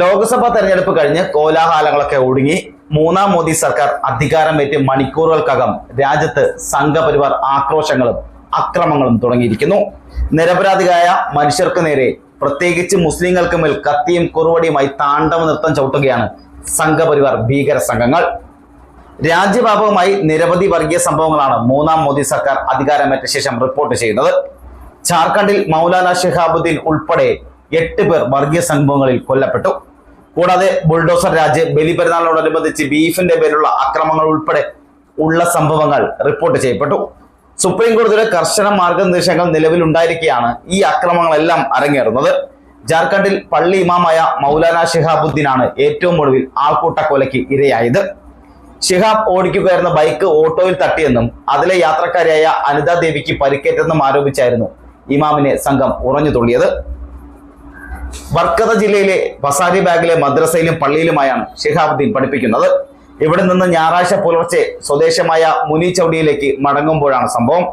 ലോക്സഭാ തെരഞ്ഞെടുപ്പ് കഴിഞ്ഞ് കോലാഹലങ്ങളൊക്കെ ഒടുങ്ങി. മൂന്നാം മോദി സർക്കാർ അധികാരമേറ്റ് മണിക്കൂറുകൾക്കകം രാജ്യത്ത് സംഘപരിവാർ ആക്രോശങ്ങളും അക്രമങ്ങളും തുടങ്ങിയിരിക്കുന്നു. നിരപരാധികളായ മനുഷ്യർക്ക് നേരെ പ്രത്യേകിച്ച് മുസ്ലിങ്ങൾക്ക് മേൽ കത്തിയും കുറുവടിയുമായി താണ്ഡവ നൃത്തം ചവിട്ടുകയാണ് സംഘപരിവാർ ഭീകര സംഘങ്ങൾ. രാജ്യവ്യാപകമായി നിരവധി വർഗീയ സംഭവങ്ങളാണ് മൂന്നാം മോദി സർക്കാർ അധികാരമേറ്റ ശേഷം റിപ്പോർട്ട് ചെയ്യുന്നത്. ജാർഖണ്ഡിൽ മൗലാന ഷിഹാബുദ്ദീൻ ഉൾപ്പെടെ എട്ട് പേർ വർഗീയ സംഭവങ്ങളിൽ കൊല്ലപ്പെട്ടു. കൂടാതെ ബുൾഡോസർ രാജ് ബലിപെരുന്നാളിനോടനുബന്ധിച്ച് ബീഫിന്റെ പേരിലുള്ള അക്രമങ്ങൾ ഉൾപ്പെടെ ഉള്ള സംഭവങ്ങൾ റിപ്പോർട്ട് ചെയ്യപ്പെട്ടു. സുപ്രീം കോടതിയുടെ കർശന മാർഗനിർദ്ദേശങ്ങൾ നിലവിലുണ്ടായിരിക്കെയാണ് ഈ അക്രമങ്ങളെല്ലാം അരങ്ങേറുന്നത്. ജാർഖണ്ഡിൽ പള്ളി ഇമാമായ മൗലാന ഷിഹാബുദ്ദീനാണ് ഏറ്റവും ഒടുവിൽ ആൾക്കൂട്ട കൊലയ്ക്ക് ഇരയായത്. ഷിഹാബ് ഓടിക്കുകയായിരുന്ന ബൈക്ക് ഓട്ടോയിൽ തട്ടിയെന്നും അതിലെ യാത്രക്കാരിയായ അനിതാ ദേവിക്ക് പരിക്കേറ്റെന്നും ആരോപിച്ചായിരുന്നു ഇമാമിനെ സംഘം ഉറഞ്ഞു തുള്ളിയത് വർക്കത ജില്ലയിലെ വസാരി ബാഗിലെ മദ്രസയിലും പള്ളിയിലുമായാണ് ഷിഹാബുദ്ദീൻ പഠിപ്പിക്കുന്നത്. ഇവിടെ നിന്ന് ഞായറാഴ്ച പുലർച്ചെ സ്വദേശമായ മുനി ചൗടിയിലേക്ക് മടങ്ങുമ്പോഴാണ് സംഭവം.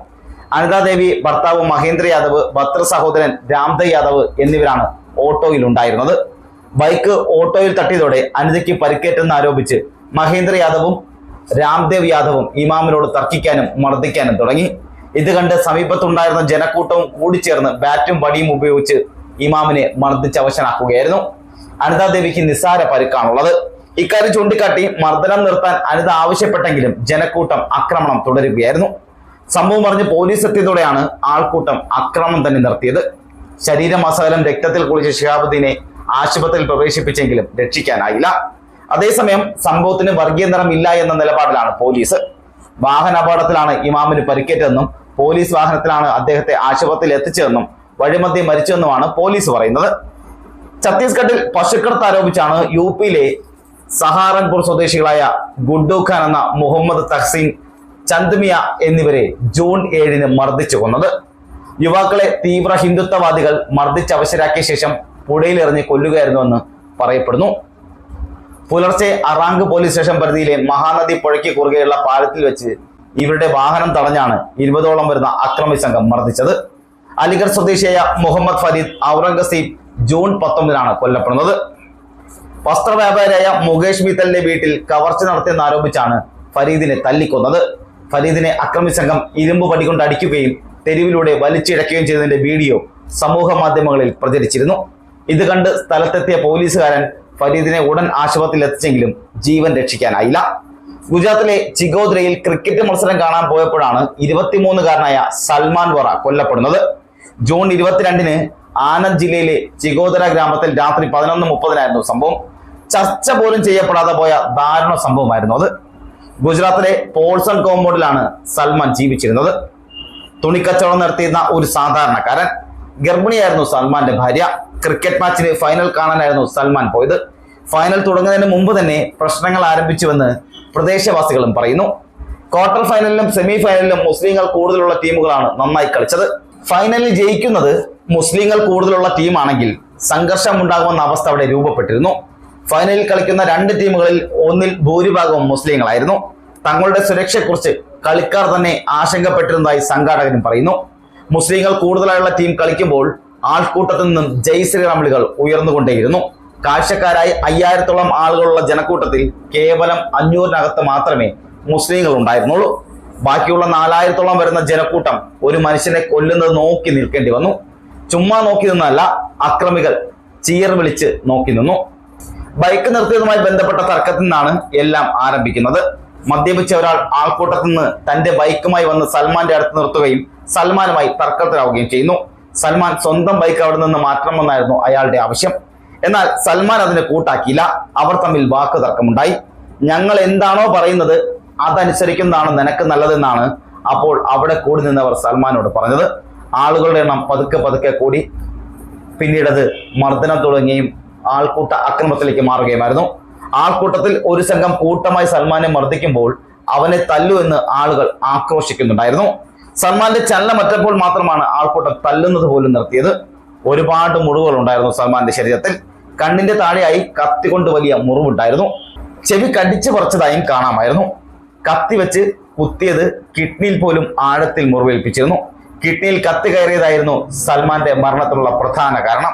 അനിതാദേവി ഭർത്താവ് മഹേന്ദ്ര യാദവ് ഭത്ര സഹോദരൻ രാംദ യാദവ് എന്നിവരാണ് ഓട്ടോയിൽ ഉണ്ടായിരുന്നത്. ബൈക്ക് ഓട്ടോയിൽ തട്ടിയതോടെ അനിതയ്ക്ക് പരിക്കേറ്റെന്ന് ആരോപിച്ച് മഹേന്ദ്ര യാദവും രാംദേവ് യാദവും ഇമാമിനോട് തർക്കിക്കാനും മർദ്ദിക്കാനും തുടങ്ങി. ഇത് കണ്ട് സമീപത്തുണ്ടായിരുന്ന ജനക്കൂട്ടവും കൂടിച്ചേർന്ന് ബാറ്റും വടിയും ഉപയോഗിച്ച് ഇമാമിനെ മർദ്ദിച്ച് അവശനാക്കുകയായിരുന്നു. അനിതാദേവിക്ക് നിസ്സാര പരുക്കാണുള്ളത്. ഇക്കാര്യം ചൂണ്ടിക്കാട്ടി മർദ്ദനം നിർത്താൻ അനിത ആവശ്യപ്പെട്ടെങ്കിലും ജനക്കൂട്ടം ആക്രമണം തുടരുകയായിരുന്നു. സംഭവം പറഞ്ഞ് പോലീസ് എത്തിയതോടെയാണ് ആൾക്കൂട്ടം ആക്രമണം തന്നെ നിർത്തിയത്. ശരീരമസകലം രക്തത്തിൽ കുളിച്ച ഷിഹാബുദ്ദീനെ ആശുപത്രിയിൽ പ്രവേശിപ്പിച്ചെങ്കിലും രക്ഷിക്കാനായില്ല. അതേസമയം സംഭവത്തിന് വർഗീയ നിറം ഇല്ല എന്ന നിലപാടിലാണ് പോലീസ്. വാഹന അപകടത്തിലാണ് ഇമാമിന് പരിക്കേറ്റതെന്നും പോലീസ് വാഹനത്തിലാണ് അദ്ദേഹത്തെ ആശുപത്രിയിൽ എത്തിച്ചതെന്നും വഴിമധ്യേ മരിച്ചെന്നുമാണ് പോലീസ് പറയുന്നത്. ഛത്തീസ്ഗഡിൽ പശുക്കടത്ത് ആരോപിച്ചാണ് യു പിയിലെ സഹാറൻപൂർ സ്വദേശികളായ ഗുഡു ഖാൻ എന്ന മുഹമ്മദ് തഹ്സീൻ ചന്ദ്മിയ എന്നിവരെ ജൂൺ ഏഴിന് മർദ്ദിച്ചു കൊന്നത്. യുവാക്കളെ തീവ്ര ഹിന്ദുത്വവാദികൾ മർദ്ദിച്ചവശരാക്കിയ ശേഷം പുഴയിൽ എറിഞ്ഞ് കൊല്ലുകയായിരുന്നുവെന്ന് പറയപ്പെടുന്നു. പുലർച്ചെ അറാങ്ക് പോലീസ് സ്റ്റേഷൻ പരിധിയിലെ മഹാനദി പുഴയ്ക്ക് കുറുകെയുള്ള പാലത്തിൽ വെച്ച് ഇവരുടെ വാഹനം തടഞ്ഞാണ് ഇരുപതോളം വരുന്ന അക്രമി സംഘം മർദ്ദിച്ചത്. അലിഗഡ് സ്വദേശിയായ മുഹമ്മദ് ഫരീദ് ഔറംഗസീബ് ജൂൺ പത്തൊമ്പതിനാണ് കൊല്ലപ്പെടുന്നത്. വസ്ത്രവ്യാപാരിയായ മുകേഷ് മിത്തലിന്റെ വീട്ടിൽ കവർച്ച നടത്തിയെന്ന് ആരോപിച്ചാണ് ഫരീദിനെ തല്ലിക്കൊന്നത്. ഫരീദിനെ അക്രമി സംഘം ഇരുമ്പ് പടി കൊണ്ട് അടിക്കുകയും തെരുവിലൂടെ വലിച്ചിഴക്കുകയും ചെയ്തതിന്റെ വീഡിയോ സമൂഹ മാധ്യമങ്ങളിൽ പ്രചരിച്ചിരുന്നു. ഇത് കണ്ട് സ്ഥലത്തെത്തിയ പോലീസുകാരൻ ഫരീദിനെ ഉടൻ ആശുപത്രിയിൽ എത്തിച്ചെങ്കിലും ജീവൻ രക്ഷിക്കാനായില്ല. ഗുജറാത്തിലെ ചിഗോദ്രയിൽ ക്രിക്കറ്റ് മത്സരം കാണാൻ പോയപ്പോഴാണ് ഇരുപത്തിമൂന്നുകാരനായ സൽമാൻ വറ കൊല്ലപ്പെടുന്നത്. ജൂൺ ഇരുപത്തിരണ്ടിന് ആനന്ദ് ജില്ലയിലെ ചിഗോദര ഗ്രാമത്തിൽ രാത്രി പതിനൊന്ന് മുപ്പതിനായിരുന്നു സംഭവം. ചർച്ച പോലും ചെയ്യപ്പെടാതെ പോയ ദാരുണ സംഭവമായിരുന്നു അത്. ഗുജറാത്തിലെ പോൾസൺ കോമ്പൗണ്ടിലാണ് സൽമാൻ ജീവിച്ചിരുന്നത്. തുണിക്കച്ചവടം നടത്തിയിരുന്ന ഒരു സാധാരണക്കാരൻ. ഗർഭിണിയായിരുന്നു സൽമാന്റെ ഭാര്യ. ക്രിക്കറ്റ് മാച്ചിന് ഫൈനൽ കാണാനായിരുന്നു സൽമാൻ പോയത്. ഫൈനൽ തുടങ്ങുന്നതിന് മുമ്പ് തന്നെ പ്രശ്നങ്ങൾ ആരംഭിച്ചുവെന്ന് പ്രദേശവാസികളും പറയുന്നു. ക്വാർട്ടർ ഫൈനലിലും സെമി ഫൈനലിലും മുസ്ലിങ്ങൾ കൂടുതലുള്ള ടീമുകളാണ് നന്നായി കളിച്ചത്. ഫൈനലിൽ ജയിക്കുന്നത് മുസ്ലിങ്ങൾ കൂടുതലുള്ള ടീമാണെങ്കിൽ സംഘർഷം ഉണ്ടാകുമെന്ന അവസ്ഥ അവിടെ രൂപപ്പെട്ടിരുന്നു. ഫൈനലിൽ കളിക്കുന്ന രണ്ട് ടീമുകളിൽ ഒന്നിൽ ഭൂരിഭാഗവും മുസ്ലിങ്ങളായിരുന്നു. തങ്ങളുടെ സുരക്ഷയെക്കുറിച്ച് കളിക്കാർ തന്നെ ആശങ്കപ്പെട്ടിരുന്നതായി സംഘാടകരും പറയുന്നു. മുസ്ലിങ്ങൾ കൂടുതലായുള്ള ടീം കളിക്കുമ്പോൾ ആൾക്കൂട്ടത്തിൽ നിന്നും ജയ് ശ്രീറാം വിളികൾ ഉയർന്നുകൊണ്ടേയിരുന്നു. കാഴ്ചക്കാരായി അയ്യായിരത്തോളം ആളുകളുള്ള ജനക്കൂട്ടത്തിൽ കേവലം അഞ്ഞൂറിനകത്ത് മാത്രമേ മുസ്ലിങ്ങൾ ഉണ്ടായിരുന്നുള്ളൂ. ബാക്കിയുള്ള നാലായിരത്തോളം വരുന്ന ജനക്കൂട്ടം ഒരു മനുഷ്യനെ കൊല്ലുന്നത് നോക്കി നിൽക്കേണ്ടി വന്നു. ചുമ്മാ നോക്കി നിന്നല്ല അക്രമികൾ ചീർ വിളിച്ച് നോക്കി നിന്നു. ബൈക്ക് നിർത്തിയതുമായി ബന്ധപ്പെട്ട തർക്കത്തിൽ നിന്നാണ് എല്ലാം ആരംഭിക്കുന്നത്. മദ്യപിച്ച ഒരാൾ ആൾക്കൂട്ടത്തിൽ നിന്ന് തന്റെ ബൈക്കുമായി വന്ന് സൽമാന്റെ അടുത്ത് നിർത്തുകയും സൽമാനുമായി തർക്കത്തിലാവുകയും ചെയ്യുന്നു. സൽമാൻ സ്വന്തം ബൈക്ക് അവിടെ നിന്ന് മാറ്റണമെന്നായിരുന്നു അയാളുടെ ആവശ്യം. എന്നാൽ സൽമാൻ അതിനെ കൂട്ടാക്കിയില്ല. അവർ തമ്മിൽ വാക്ക് തർക്കമുണ്ടായി ഞങ്ങൾ എന്താണോ പറയുന്നത് അതനുസരിക്കുന്നതാണ് നിനക്ക് നല്ലതെന്നാണ് അപ്പോൾ അവിടെ കൂടി നിന്നവർ സൽമാനോട് പറഞ്ഞത്. ആളുകളുടെ എണ്ണം പതുക്കെ പതുക്കെ കൂടി. പിന്നീടത് മർദ്ദനം തുടങ്ങുകയും ആൾക്കൂട്ട അക്രമത്തിലേക്ക് മാറുകയുമായിരുന്നു. ആൾക്കൂട്ടത്തിൽ ഒരു സംഘം കൂട്ടമായി സൽമാനെ മർദ്ദിക്കുമ്പോൾ അവനെ തല്ലു എന്ന് ആളുകൾ ആക്രോശിക്കുന്നുണ്ടായിരുന്നു. സൽമാന്റെ ചലനമറ്റപ്പോൾ മാത്രമാണ് ആൾക്കൂട്ടം തല്ലുന്നത് പോലും നിർത്തിയത്. ഒരുപാട് മുറിവുകൾ ഉണ്ടായിരുന്നു സൽമാന്റെ ശരീരത്തിൽ. കണ്ണിന്റെ താഴെയായി കത്തിക്കൊണ്ട് വലിയ മുറിവുണ്ടായിരുന്നു. ചെവി കടിച്ചു പറിച്ചതായും കാണാമായിരുന്നു. കത്തി വെച്ച് കുത്തിയത് കിഡ്നിയിൽ പോലും ആഴത്തിൽ മുറിവേൽപ്പിച്ചിരുന്നു. കിഡ്നിയിൽ കത്തി കയറിയതായിരുന്നു സൽമാന്റെ മരണത്തിനുള്ള പ്രധാന കാരണം.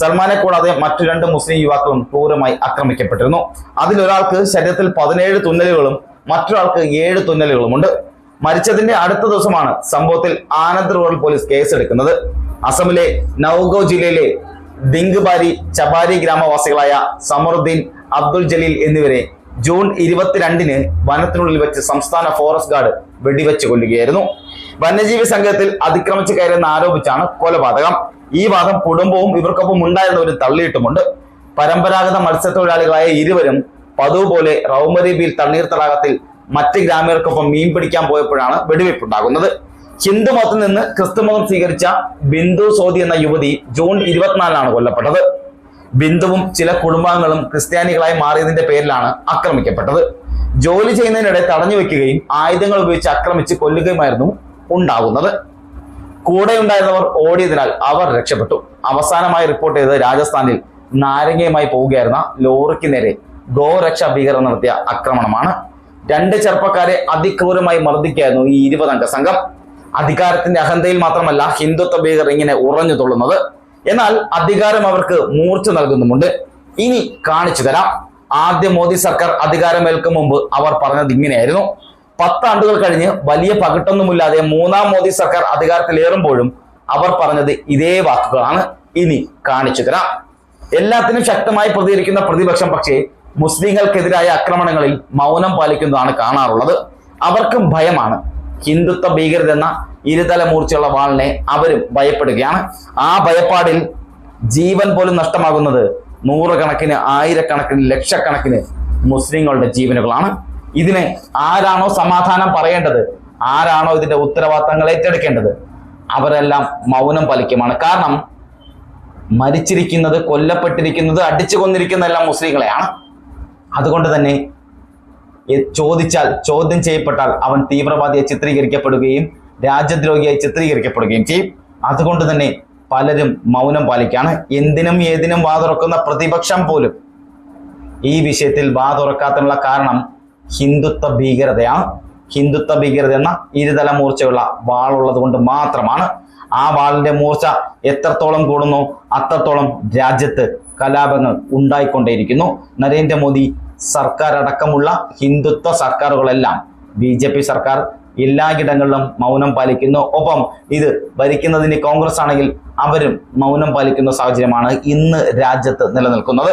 സൽമാനെ കൂടാതെ മറ്റു രണ്ട് മുസ്ലിം യുവാക്കളും ക്രൂരമായി ആക്രമിക്കപ്പെട്ടിരുന്നു. അതിലൊരാൾക്ക് ശരീരത്തിൽ പതിനേഴ് തുന്നലുകളും മറ്റൊരാൾക്ക് ഏഴ് തുന്നലുകളുമുണ്ട്. മരിച്ചതിന്റെ അടുത്ത ദിവസമാണ് സംഭവത്തിൽ ആനന്ദ് റൂറൽ പോലീസ് കേസെടുക്കുന്നത്. അസമിലെ നൌഗോ ജില്ലയിലെ ദിങ്കുബാരി ചബാരി ഗ്രാമവാസികളായ സമറുദ്ദീൻ അബ്ദുൽ ജലീൽ എന്നിവരെ ജൂൺ ഇരുപത്തിരണ്ടിന് വനത്തിനുള്ളിൽ വെച്ച് സംസ്ഥാന ഫോറസ്റ്റ് ഗാർഡ് വെടിവെച്ച് കൊല്ലുകയായിരുന്നു. വന്യജീവി സംഘത്തിൽ അതിക്രമിച്ച് കയറിയെന്ന് ആരോപിച്ചാണ് കൊലപാതകം. ഈ വാദം കുടുംബവും ഇവർക്കൊപ്പം ഉണ്ടായിരുന്നവരും തള്ളിയിട്ടുമുണ്ട്. പരമ്പരാഗത മത്സ്യത്തൊഴിലാളികളായ ഇരുവരും പതിവ് പോലെ റൗമരീബിയിൽ തണ്ണീർ തടാകത്തിൽ മറ്റ് ഗ്രാമീണർക്കൊപ്പം മീൻ പിടിക്കാൻ പോയപ്പോഴാണ് വെടിവെപ്പുണ്ടാകുന്നത്. ഹിന്ദു മതത്തിൽ നിന്ന് ക്രിസ്തുമതം സ്വീകരിച്ച ബിന്ദു സോദി എന്ന യുവതി ജൂൺ ഇരുപത്തിനാലിനാണ് കൊല്ലപ്പെട്ടത്. ബിന്ദുവും ചില കുടുംബാംഗങ്ങളും ക്രിസ്ത്യാനികളായി മാറിയതിന്റെ പേരിലാണ് ആക്രമിക്കപ്പെട്ടത്. ജോലി ചെയ്യുന്നതിനിടെ തടഞ്ഞു വെക്കുകയും ആയുധങ്ങൾ ഉപയോഗിച്ച് ആക്രമിച്ച് കൊല്ലുകയുമായിരുന്നു ഉണ്ടാകുന്നത് കൂടെയുണ്ടായിരുന്നവർ ഓടിയതിനാൽ അവർ രക്ഷപ്പെട്ടു. അവസാനമായി റിപ്പോർട്ട് ചെയ്തത് രാജസ്ഥാനിൽ നാരങ്ങയുമായി പോവുകയായിരുന്ന ലോറിക്ക് നേരെ ഗോരക്ഷാ ഭീകരർ നടത്തിയ ആക്രമണമാണ്. രണ്ട് ചെറുപ്പക്കാരെ അതിക്രൂരമായി മർദ്ദിക്കായിരുന്നു ഈ ഇരുപതംഗ സംഘം. അധികാരത്തിന്റെ അഹന്തയിൽ മാത്രമല്ല ഹിന്ദുത്വ ഭീകർ ഇങ്ങനെ ഉറഞ്ഞു തുള്ളുന്നത്. എന്നാൽ അധികാരം അവർക്ക് മൂർച്ച നൽകുന്നുമുണ്ട്. ഇനി കാണിച്ചു തരാം. ആദ്യ മോദി സർക്കാർ അധികാരമേൽക്കും മുമ്പ് അവർ പറഞ്ഞത് ഇങ്ങനെയായിരുന്നു. പത്താണ്ടുകൾ കഴിഞ്ഞ് വലിയ പകിട്ടൊന്നുമില്ലാതെ മൂന്നാം മോദി സർക്കാർ അധികാരത്തിലേറുമ്പോഴും അവർ പറഞ്ഞത് ഇതേ വാക്കുകളാണ്. ഇനി കാണിച്ചു തരാം. എല്ലാത്തിനും ശക്തമായി പ്രതികരിക്കുന്ന പ്രതിപക്ഷം പക്ഷേ മുസ്ലിങ്ങൾക്കെതിരായ ആക്രമണങ്ങളിൽ മൗനം പാലിക്കുന്നതാണ് കാണാറുള്ളത്. അവർക്കും ഭയമാണ്. ഹിന്ദുത്വ ഭീകരത എന്ന ഇരുതല മൂർച്ചയുള്ള വാളിനെ അവരും ഭയപ്പെടുകയാണ്. ആ ഭയപ്പാടിൽ ജീവൻ പോലും നഷ്ടമാകുന്നത് നൂറുകണക്കിന് ആയിരക്കണക്കിന് ലക്ഷക്കണക്കിന് മുസ്ലിങ്ങളുടെ ജീവനുകളാണ്. ഇതിന് ആരാണോ സമാധാനം പറയേണ്ടത്? ആരാണോ ഇതിന്റെ ഉത്തരവാദിത്തങ്ങൾ ഏറ്റെടുക്കേണ്ടത്? അവരെല്ലാം മൗനം പാലിക്കുമാണ്. കാരണം മരിച്ചിരിക്കുന്നത് കൊല്ലപ്പെട്ടിരിക്കുന്നത് അടിച്ചു കൊന്നിരിക്കുന്നതെല്ലാം മുസ്ലിങ്ങളെയാണ്. അതുകൊണ്ട് തന്നെ ചോദിച്ചാൽ ചോദ്യം ചെയ്യപ്പെട്ടാൽ അവൻ തീവ്രവാദിയെ ചിത്രീകരിക്കപ്പെടുകയും രാജ്യദ്രോഹിയായി ചിത്രീകരിക്കപ്പെടുകയും ചെയ്യും. അതുകൊണ്ട് തന്നെ പലരും മൗനം പാലിക്കുകയാണ്. എന്തിനും ഏതിനും വാതുറക്കുന്ന പ്രതിപക്ഷം പോലും ഈ വിഷയത്തിൽ വാതുറക്കാത്തതിനുള്ള കാരണം ഹിന്ദുത്വ ഭീകരതയാണ്. ഹിന്ദുത്വ ഭീകരത എന്ന ഇരുതല മൂർച്ചയുള്ള വാളുള്ളത് കൊണ്ട് മാത്രമാണ് ആ വാളിന്റെ മൂർച്ച എത്രത്തോളം കൂടുന്നു അത്രത്തോളം രാജ്യത്ത് കലാപങ്ങൾ ഉണ്ടായിക്കൊണ്ടേയിരിക്കുന്നു. നരേന്ദ്രമോദി സർക്കാർ അടക്കമുള്ള ഹിന്ദുത്വ സർക്കാരുകളെല്ലാം ബി ജെ പി സർക്കാർ എല്ലായിടങ്ങളിലും മൗനം പാലിക്കുന്നു. ഒപ്പം ഇത് ഭരിക്കുന്നതിന് കോൺഗ്രസ് ആണെങ്കിൽ അവരും മൗനം പാലിക്കുന്ന സാഹചര്യമാണ് ഇന്ന് രാജ്യത്ത് നിലനിൽക്കുന്നത്.